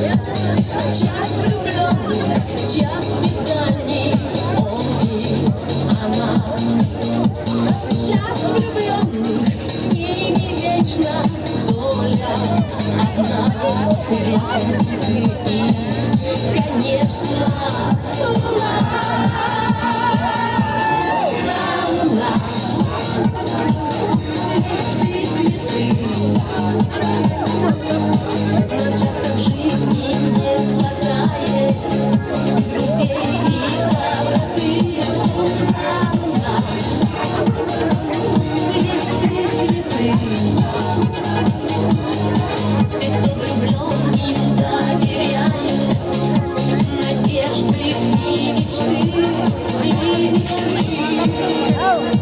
Yeah. Вічна доля, одна конечно. Oh.